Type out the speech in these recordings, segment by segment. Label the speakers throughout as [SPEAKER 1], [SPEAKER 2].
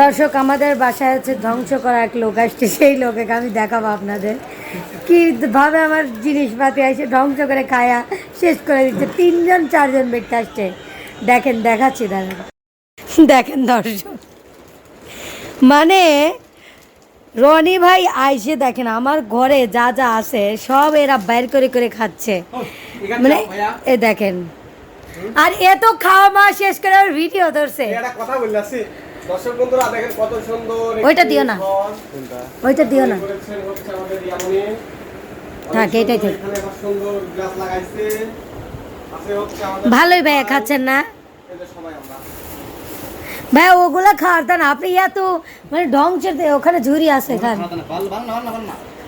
[SPEAKER 1] দর্শক আমাদের বাসায় হচ্ছে ধ্বংস করা এক লোক আসছে সেই লোকে আমি দেখাবো আপনাদের। কি ভাবে আমার জিনিসপাতি এসে ধ্বংস করে খায়া শেষ করে দিচ্ছে। তিনজন চারজন ব্যক্তি আসছে। দেখেন দেখাচ্ছি দাদা দেখেন দর্শক। মানে রনি ভাই আইসে দেখেন আমার ঘরে যা যা আছে সব এরা বাইর করে করে খাচ্ছে। মানে এ দেখেন। আর এ তো খাওয়া মা শেষ করে ভিডিও ধরছে।
[SPEAKER 2] কথা বললাছি দর্শক বন্ধুরা দেখেন কত সুন্দর
[SPEAKER 1] ওইটা দিও না। ওইটা দিও না। থাক, এটাই থাক।
[SPEAKER 2] সুন্দর গাছ লাগাইছে। আছে হচ্ছে আমাদের
[SPEAKER 1] ভালোই ভাইয়া খাচ্ছেন না? ভাই ওগুলা খাওয়ার তা না আপনি ইয়া তো মানে ধ্বংসের দে- ওখানে ঝুরি আছে খান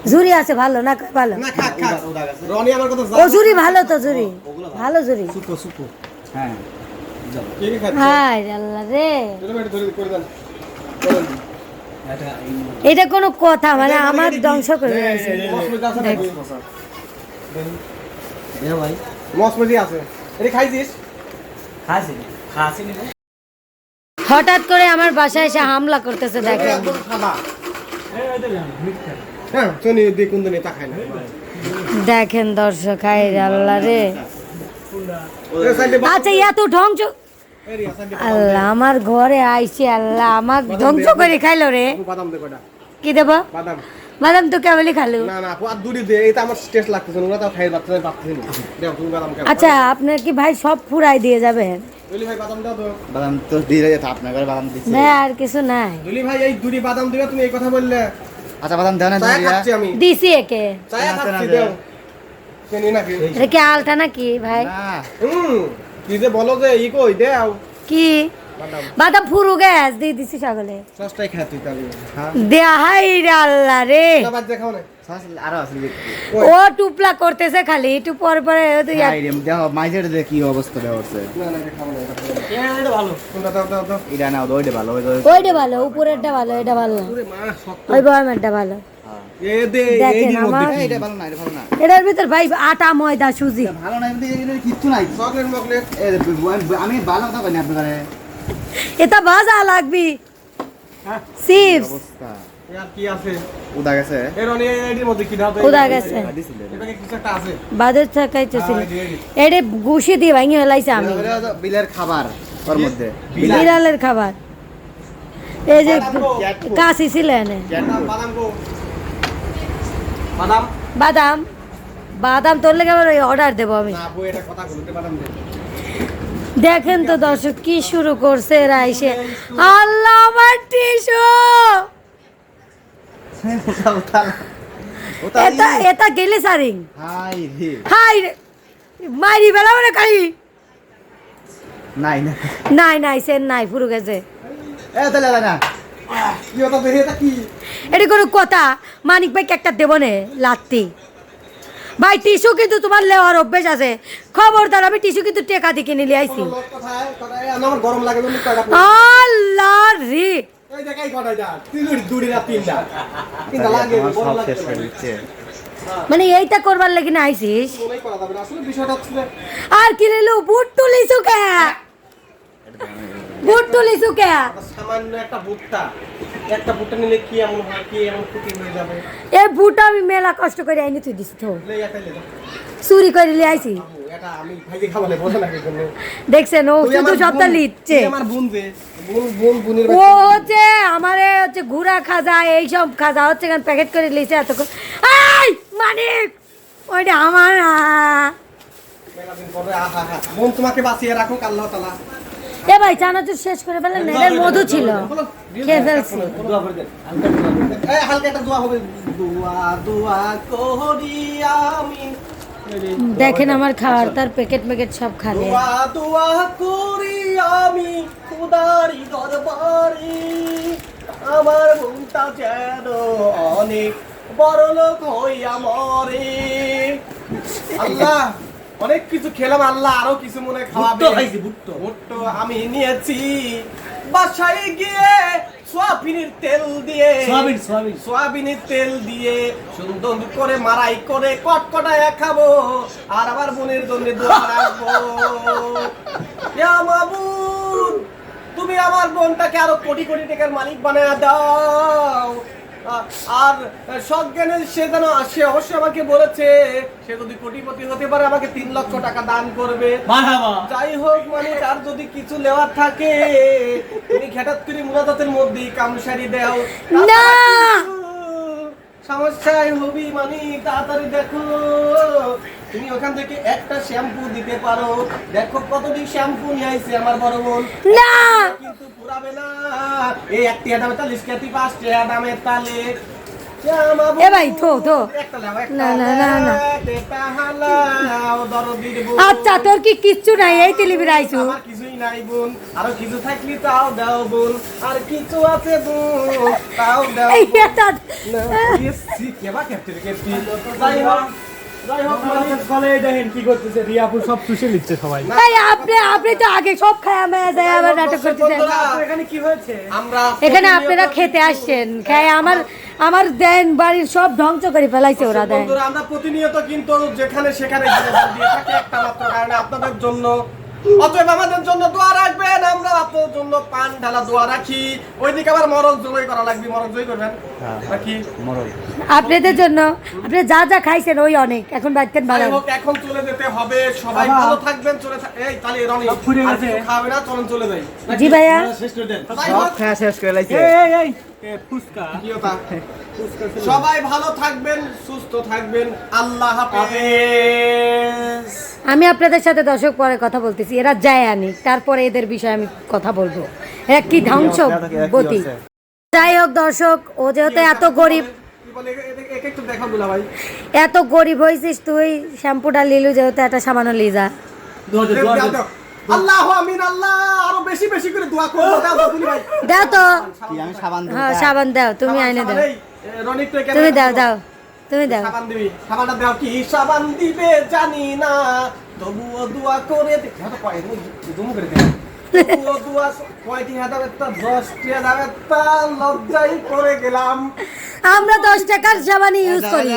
[SPEAKER 1] ঝুরি আছে ভালো না ভালো।
[SPEAKER 2] না খাক খাক। রনি আমার কথা
[SPEAKER 1] ও ঝুরি ভালো তো ঝুরি। ভালো। ঝুরি।
[SPEAKER 3] হ্যাঁ।
[SPEAKER 1] আল্লাহ রে।
[SPEAKER 2] চলো একটু ধরে করে দেন করেন।
[SPEAKER 1] এটা কোনো কথা মানে আমার ধ্বংস করে হঠাৎ করে আমার বাসায় এসে হামলা করতেছে দেখেন
[SPEAKER 2] হ্যাঁ চনি দিয়ে কোন দিনে তা খাই না।
[SPEAKER 1] দেখেন দর্শক হাই আল্লাহ রে। আচ্ছা এত
[SPEAKER 2] সাইডে
[SPEAKER 1] আল্লাহ আমার ঘরে আইছে আল্লাহ আমার ধ্বংস করে খাইলো রে।
[SPEAKER 2] বাদাম দে কটা
[SPEAKER 1] কি দেব?
[SPEAKER 2] বাদাম।
[SPEAKER 1] বাদাম তো কেবলই খালো।
[SPEAKER 2] না না আর দূরে দে এটা আমার টেস্ট লাগতেছে না ওরা তো খাই না পাচ্ছে না। দাও তুমি বাদাম খাও
[SPEAKER 1] আচ্ছা আপনার কি ভাই সব ফুরাই দিয়ে যাবেন
[SPEAKER 2] দুলি ভাই বাদাম দাও তো।
[SPEAKER 3] বাদাম তো দিয়ে যেত আপনার ঘরে বাদাম দিচ্ছে।
[SPEAKER 1] না আর কিছু নাই।
[SPEAKER 2] দুলি ভাই এই দুরি বাদাম দিবে তুমি এই কথা বললে।
[SPEAKER 3] আচ্ছা বাদাম দেও না
[SPEAKER 2] আমি।
[SPEAKER 1] দিছি একে।
[SPEAKER 2] চায়া খাচ্ছি দাও। চিনি নাকি?
[SPEAKER 1] এটা কি আলটা নাকি ভাই?
[SPEAKER 3] না।
[SPEAKER 2] হুম। কি যে বলো যে ই কই দাও
[SPEAKER 1] কি?
[SPEAKER 2] বাদাম।
[SPEAKER 1] বাদাম ফুরু গ্যাস দিয়ে দিছি সকলে
[SPEAKER 2] সস্তায় খা তুই তাহলে।
[SPEAKER 3] হ্যাঁ।
[SPEAKER 1] দেয়া হাই রে আল্লাহ রে।
[SPEAKER 2] বাদ দেখাও না
[SPEAKER 1] ও টুপলা করতেছে খালি একটু পর পরে
[SPEAKER 3] দেখো মাইজের কি অবস্থা হচ্ছে।
[SPEAKER 2] ভালো।
[SPEAKER 3] ওইটা
[SPEAKER 1] উপরেরটা ভালো এটা ভালো। না
[SPEAKER 2] ওরে মা শক্ত।
[SPEAKER 1] ওই বয়ামেরটা ভালো। এটার ভিতর ভাই আটা ময়দা সুজি।
[SPEAKER 3] ভালো না কিচ্ছু নাই।
[SPEAKER 2] চকলেট মকলেট
[SPEAKER 3] আমি- ভালো কথা কইনি আপনার।
[SPEAKER 1] এটা ভাজা লাগবি। চিপস।
[SPEAKER 3] খাবার ওর
[SPEAKER 1] বিড়ালের খাবার। এই যে কাশি ছিল এনে।
[SPEAKER 2] বাদাম? বাদাম। বাদাম
[SPEAKER 1] তোর লেগে আবার অর্ডার দেবো আমি। দেখেন তো দর্শক কি শুরু করছে এরা এসে। আল্লাহ আমার
[SPEAKER 3] ওটা
[SPEAKER 1] এটা এটা গেলে সারিং।
[SPEAKER 3] হাই রে।
[SPEAKER 1] হাই রে। মারি বেলা মানে খাই
[SPEAKER 3] নাই না
[SPEAKER 1] নাই নাই সেন নাই পুরো গেছে।
[SPEAKER 3] এ তাহলে না।
[SPEAKER 2] এটা
[SPEAKER 1] কোনো কথা। মানিক ভাই একটা দেবো নে লাত্তি ভাই টিস্যু কিন্তু তোমার লেওয়ার অভ্যেস আছে। খবরদার আমি টিস্যু কিন্তু টেকা দিয়ে কিনে নিয়ে আইছি আল্লাহ রে। মানে এইটা করবার লাগি না আইছিস?
[SPEAKER 2] যে
[SPEAKER 1] আর কি রেলু বুট তুলিছু কে? বুট তুলিছু কে?
[SPEAKER 2] সামান্য একটা ভুট্টা একটা ভুট্টা নিলে কি এমন হয় কি এমন ক্ষতি হয়ে যাবে?
[SPEAKER 1] এই বুট আমি মেলা কষ্ট করে আইনি তুই দিস তো। চুরি করে লিয়ে আইছি। দেখছেন ও শুধু
[SPEAKER 2] বোন-
[SPEAKER 1] লিখছে। ও হচ্ছে আমারে হচ্ছে ঘুরা খাজা এইসব খাজা হচ্ছে কেন প্যাকেট করে লিছে এতক্ষণ? আই মানিক ওইটা আমার
[SPEAKER 2] বোন তোমাকে বাঁচিয়ে রাখুক আল্লাহ তালা।
[SPEAKER 1] এ ভাই চানাচুর শেষ করে ফেলেন না এটার মধু ছিল। খেয়ে ফেলছি।
[SPEAKER 2] এই হালকা একটা দোয়া হবে। দোয়া দোয়া করি আমি।
[SPEAKER 1] দেখেন আমার খাবার তার প্যাকেট প্যাকেট সব খালে।
[SPEAKER 2] দোয়া দোয়া করি আমি খুদারি দরবারে। আমার মনটা যেন অনেক বড় লোক হইয়া মরে। আল্লাহ অনেক কিছু খেলাম আল্লাহ আরও কিছু মনে খাওয়াবে। ভুট্টো। আমি নিয়েছি। বাসায় গিয়ে সোয়াবিনের তেল দিয়ে
[SPEAKER 3] সোয়াবিন, সোয়াবিন।
[SPEAKER 2] সোয়াবিনের তেল দিয়ে সুন্দর করে মারাই করে কটকটায় খাব আর আমার বোনের জন্য দোয়া রাখব। ইয়া মাবুদ তুমি আমার বোনটাকে আরও কোটি কোটি টাকার মালিক বানায় দাও। আর সজ্ঞানে সে যেন সে অবশ্যই আমাকে বলেছে সে যদি কোটিপতি হতে পারে আমাকে তিন লক্ষ টাকা দান করবে। যাই হোক মানে তার যদি কিছু নেওয়ার থাকে তুমি ঘেটাত করে মুরাদাতের মধ্যে কামসারি দাও।
[SPEAKER 1] না!
[SPEAKER 2] সমস্যায় হবি মানে তাড়াতাড়ি দেখো। তুমি ওখান থেকে একটা শ্যাম্পু দিতে পারো। দেখো কতটি শ্যাম্পু নিয়ে আইছে আমার বড় বোন।
[SPEAKER 1] না!
[SPEAKER 2] কিন্তু পুরাবে না। এই এক টিয়া দামে তালিশ কেতি পাঁচ টিয়া তালে।
[SPEAKER 1] এ ভাই।
[SPEAKER 2] একটা একটা
[SPEAKER 1] না, না, না, না। আচ্ছা তোর কি কিচ্ছু নাই? এই তেলিবি রাইছু
[SPEAKER 2] আমার কিছুই নাই বোন। আরও কিছু থাকলি তাও দাও বোন। আর কিছু আছে বোন তাও দাও
[SPEAKER 1] এই এটা
[SPEAKER 2] না, ইয়েস, সি, কেবা ক্যাপ্টেন, ক্যাপ্টেন। যাই হোক, যাই হোক, মানে-
[SPEAKER 3] ফলে দেখেন কি করতেছে রিয়াপুর সব চুষে নিচ্ছে সবাই।
[SPEAKER 1] এই আপনি আপনি তো আগে সব খায় আমি যায় আবার নাটক করতেছেন।
[SPEAKER 2] বন্ধুরা,
[SPEAKER 3] এখানে কি হয়েছে?
[SPEAKER 2] আমরা
[SPEAKER 1] এখানে
[SPEAKER 2] প্রতিনিয়ত-
[SPEAKER 1] আপনারা খেতে আসছেন খেয়ে আমার আমার দেন বাড়ির সব ধ্বংস করে ফেলাইছে ওরা দেন।
[SPEAKER 2] আমরা প্রতিনিয়ত কিন্তু যেখানে সেখানে বিনোদন দিয়ে থাকি একটা মাত্র কারণে আপনাদের জন্য অতএব আমাদের জন্য দোয়া রাখবেন আমরা আপনাদের জন্য পান ঢালা দোয়া রাখি। ওইদিকে আবার মরক জয় করা লাগবে মরক জয় করবেন? নাকি
[SPEAKER 3] মরল
[SPEAKER 1] আপনাদের জন্য আপনি যা যা খাইছেন ওই অনেক এখন বাড়তেন ভালো
[SPEAKER 2] হোক এখন চলে যেতে হবে সবাই ভালো থাকবেন চলে এই তাহলে রনি
[SPEAKER 3] সব
[SPEAKER 2] আর কিছু খাবে না চলুন চলে যাই।
[SPEAKER 1] জি ভাইয়া।
[SPEAKER 2] যাই
[SPEAKER 3] সব খাওয়া শেষ করে লাইছে।
[SPEAKER 4] এই এই?
[SPEAKER 2] সবাই ভালো থাকবেন সুস্থ থাকবেন। আল্লাহ হাফেজ।
[SPEAKER 1] আমি আপনাদের সাথে দর্শক পরে কথা বলতেছি এরা যায় আনি। তারপরে এদের বিষয়ে আমি কথা বলব। এরা কি ধ্বংস গতি? যাই হোক দর্শক ও যেহেতু এত গরিব
[SPEAKER 2] কি বলে এ- এ- একে একটু দেখাও দুলা ভাই।
[SPEAKER 1] এত গরিব হয়েছিস তুই শ্যাম্পুটা লিলু যেহেতু একটা সামান্য লিজা।
[SPEAKER 2] আল্লাহ আমিন আল্লাহ আরও বেশি বেশি করে দোয়া করব। দাও দাও দুলি ভাই।
[SPEAKER 1] দাও তো।
[SPEAKER 3] কি আমি সাবান দেবো?
[SPEAKER 1] হ্যাঁ সাবান দাও তুমি আইনে দাও।
[SPEAKER 2] এই, এ, রনি একটু এখানে
[SPEAKER 1] তুমি দাও দাও তুমি দাও।
[SPEAKER 2] সাবান দিবি। সাবানটা দাও কি? সাবান দিবে জানি না। তবুও দোয়া করে দে হ্যাঁ তো কয় এমনি করে দে। তবুও দোয়া কয়টি হাজার একটা দশটি হাজার একটা লজ্জাই করে গেলাম।
[SPEAKER 1] আমরা দশ টাকার সাবানই ইউজ করি।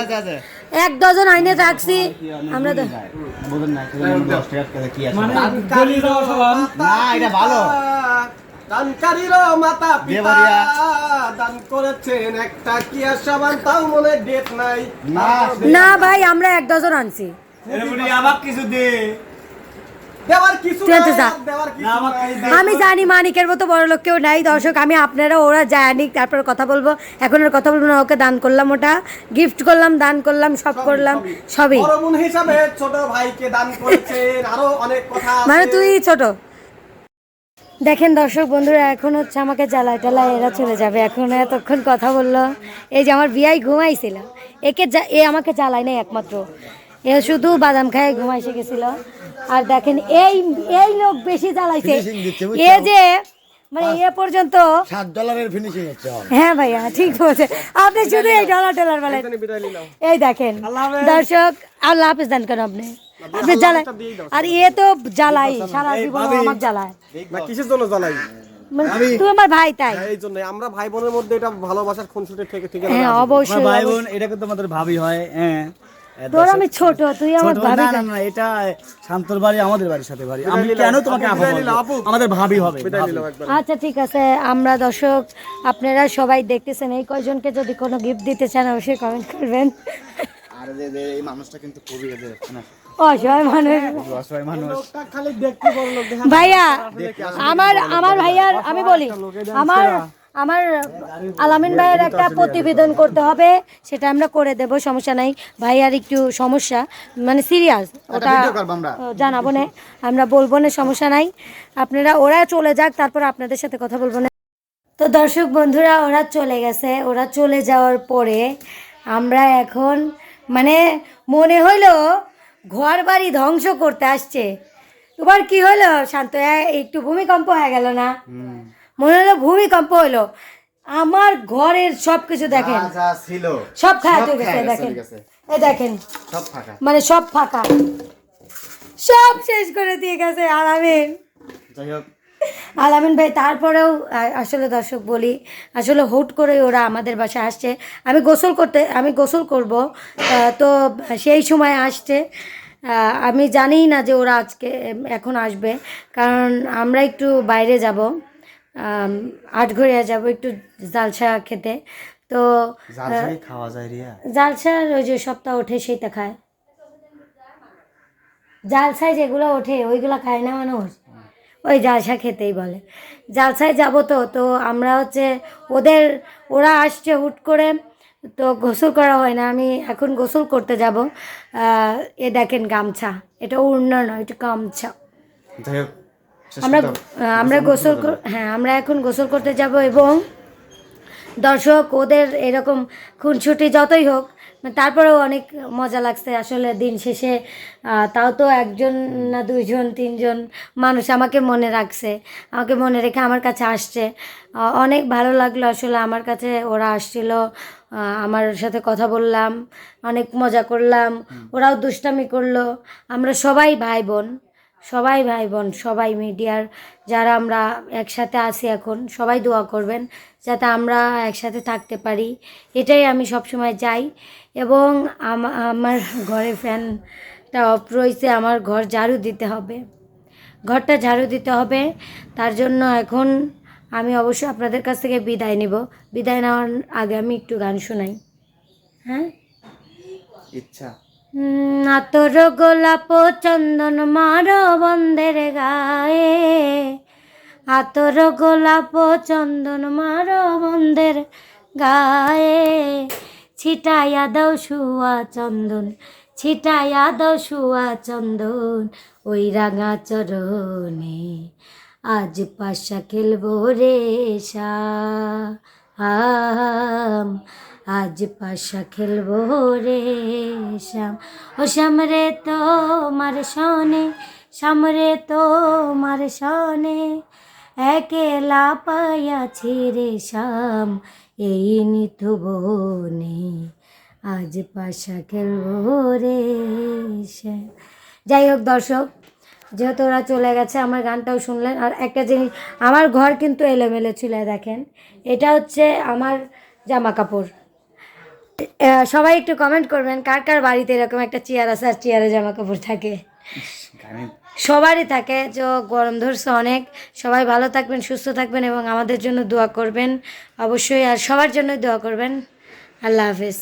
[SPEAKER 1] এক ডজন আইনে থাকছি। আমরা তো
[SPEAKER 4] মানে
[SPEAKER 3] ভালো।
[SPEAKER 2] দানকারীর মাতা পিতা দান করেছেন একটা কিয়া সাবান তাও মনে ডেট নাই।
[SPEAKER 3] না।
[SPEAKER 1] না ভাই আমরা এক ডজন আনছি।
[SPEAKER 4] আবার কিছু দে।
[SPEAKER 1] আমি জানি মানিকের মতো বড় লোক কেউ নাই। দর্শক আমি আপনারা ওরা জানি তারপর কথা বলব। এখন আর কথা বলব না ওকে দান করলাম ওটা। গিফট করলাম দান করলাম সব করলাম সবই।
[SPEAKER 2] বড় বোন হিসাবে দান করেছেন আরও অনেক কথা আছে।
[SPEAKER 1] মানে তুই ছোট। দেখেন দর্শক বন্ধুরা এখন হচ্ছে আমাকে জ্বালায় টালায় এরা চলে যাবে। এখন এতক্ষণ কথা বলল। এই যে আমার বিয়াই ঘুমাইছিল। একে যা- এ আমাকে জ্বালায় নাই একমাত্র। এ শুধু বাদাম খায় ঘুমাইসে গেছিল। আর দেখেন এই এই লোক বেশি জ্বালাইছে? এ যে মানে এ পর্যন্ত
[SPEAKER 5] সাত ডলারের ফিনিশিং হচ্ছে
[SPEAKER 1] হ্যাঁ ভাইয়া ঠিক বলছে। আপনি শুধু এই ডলার টলার বলেন। এই দেখেন দর্শক আল্লাহ হাফিজ দান করেন আপনি? আপনি জ্বালায় আর এ তো জ্বালাই সারা জীবন জ্বালায়।
[SPEAKER 2] না কিসের জন্য জানাই
[SPEAKER 1] মানে তুই আমার ভাই তাই।
[SPEAKER 2] এই জন্য আমরা ভাই বোনের মধ্যে এটা ভালোবাসার খুনসুটি থেকে ঠিক
[SPEAKER 1] হ্যাঁ অবশ্যই
[SPEAKER 4] ভাই বোন এটা কিন্তু আমাদের ভাবি হয় হ্যাঁ।
[SPEAKER 1] তোর আমি ছোট তুই আমার ভাবি
[SPEAKER 4] না না এটা শান্তর বাড়ি আমাদের বাড়ির সাথে বাড়ি। আমি কেন তোমাকে আপু আমাদের ভাবি হবে
[SPEAKER 1] আচ্ছা ঠিক আছে আমরা দর্শক আপনারা সবাই দেখতেছেন এই কয়জনকে যদি কোনো গিফট দিতে চান অবশ্যই কমেন্ট করবেন।
[SPEAKER 3] আর যে যে এই মানুষটা কিন্তু খুবই এদের না
[SPEAKER 1] অসহায় মানুষ।
[SPEAKER 3] অসহায় মানুষ।
[SPEAKER 2] খালি দেখতে বড় লোক
[SPEAKER 1] ভাইয়া আমার আমার ভাইয়ার আমি বলি আমার আমার আলামিন ভাইয়ের একটা প্রতিবেদন করতে হবে সেটা আমরা করে দেব সমস্যা নাই। ভাই আর একটু সমস্যা মানে সিরিয়াস ওটা। জানাব না আমরা বলব না সমস্যা নাই। আপনারা ওরা চলে যাক তারপর আপনাদের সাথে কথা বলব না। তো দর্শক বন্ধুরা ওরা চলে গেছে ওরা চলে যাওয়ার পরে আমরা এখন মানে মনে হইল ঘর বাড়ি ধ্বংস করতে আসছে। এবার কি হলো শান্ত একটু ভূমিকম্প হয়ে গেল না? মনে হলো ভূমিকম্প হলো আমার ঘরের সব কিছু দেখেন
[SPEAKER 3] ছিল।
[SPEAKER 1] সব খায় গেছে দেখেন। এই দেখেন।
[SPEAKER 3] সব ফাঁকা।
[SPEAKER 1] মানে সব ফাঁকা। সব শেষ করে দিয়ে গেছে আলামিন।
[SPEAKER 3] যাই হোক।
[SPEAKER 1] আলামিন ভাই তারপরেও আসলে দর্শক বলি আসলে হুট করে ওরা আমাদের বাসায় আসছে। আমি গোসল করতে আমি গোসল করব তো সেই সময় আসছে। আমি জানিই না যে ওরা আজকে এখন আসবে। কারণ আমরা একটু বাইরে যাব। আটঘরিয়া যাব একটু জালসা খেতে। তো
[SPEAKER 3] জাল ছাড়ি খাওয়া যায় রিয়া?
[SPEAKER 1] জালসার ওই যে সপ্তাহ ওঠে সেইটা খায়। জালসায় যেগুলো ওঠে ওইগুলো খায় না মানুষ? ওই জালসা খেতেই বলে। জালসায় যাব তো তো আমরা হচ্ছে ওদের ওরা আসছে হুট করে তো গোসল করা হয় না। আমি এখন গোসল করতে যাব। এ দেখেন গামছা। এটা উড়না নয় এটা গামছা। আমরা
[SPEAKER 3] করতে
[SPEAKER 1] আমরা গোসল হ্যাঁ আমরা এখন গোসল করতে যাব এবং দর্শক ওদের এরকম খুনছুটি যতই হোক তারপরেও অনেক মজা লাগছে আসলে দিন শেষে। তাও তো একজন না দুইজন তিনজন মানুষ আমাকে মনে রাখছে আমাকে মনে রেখে আমার কাছে আসছে। অনেক ভালো লাগল আসলে আমার কাছে ওরা আসছিল আমার সাথে কথা বললাম অনেক মজা করলাম ওরাও দুষ্টামি করল। আমরা সবাই ভাই বোন। সবাই ভাই বোন, সবাই মিডিয়ার যারা আমরা একসাথে আছি এখন, সবাই দোয়া করবেন যাতে আমরা একসাথে থাকতে পারি। এটাই আমি সবসময় চাই। এবং আমার ঘরে ফ্যানটা অফ রয়েছে, আমার ঘর ঝাড়ু দিতে হবে। ঘরটা ঝাড়ু দিতে হবে, তার জন্য এখন আমি অবশ্যই আপনাদের কাছ থেকে বিদায় নিব। বিদায় নেওয়ার আগে আমি একটু গান শোনাই। হ্যাঁ?
[SPEAKER 3] ইচ্ছা।
[SPEAKER 1] আতর গোলাপ চন্দন মার বন্ধের গায়ে। আতর গোলাপ চন্দন মার বন্ধের গায়ে। ছিটাইয়া দাও শুয়া চন্দন, ছিটাইয়া দাও শুয়া চন্দন, ওই রাঙা চরণে আজ পাশা খেলব রে শাম আজ পাশা খেলব রে শ্যাম। ও শ্যাম রে তো মার সনে শ্যাম রে তো মার সনে একেলা পাইয়াছি রে শ্যাম, এই নিথু বনে। আজ পাশা খেলব রে শ্যাম। যাই হোক দর্শক, যেহেতু ওরা চলে গেছে, আমার গানটাও শুনলেন। আর একটা জিনিস, আমার ঘর কিন্তু এলোমেলো ছিল, দেখেন। এটা হচ্ছে আমার জামা কাপড় সবাই একটু কমেন্ট করবেন কার কার বাড়িতে এরকম একটা চেয়ার আছে আর চেয়ারে জামা কাপড় থাকে সবারই থাকে যে গরম ধরছে অনেক। সবাই ভালো থাকবেন সুস্থ থাকবেন এবং আমাদের জন্য দোয়া করবেন অবশ্যই। আর সবার জন্যই দোয়া করবেন। আল্লাহ হাফেজ।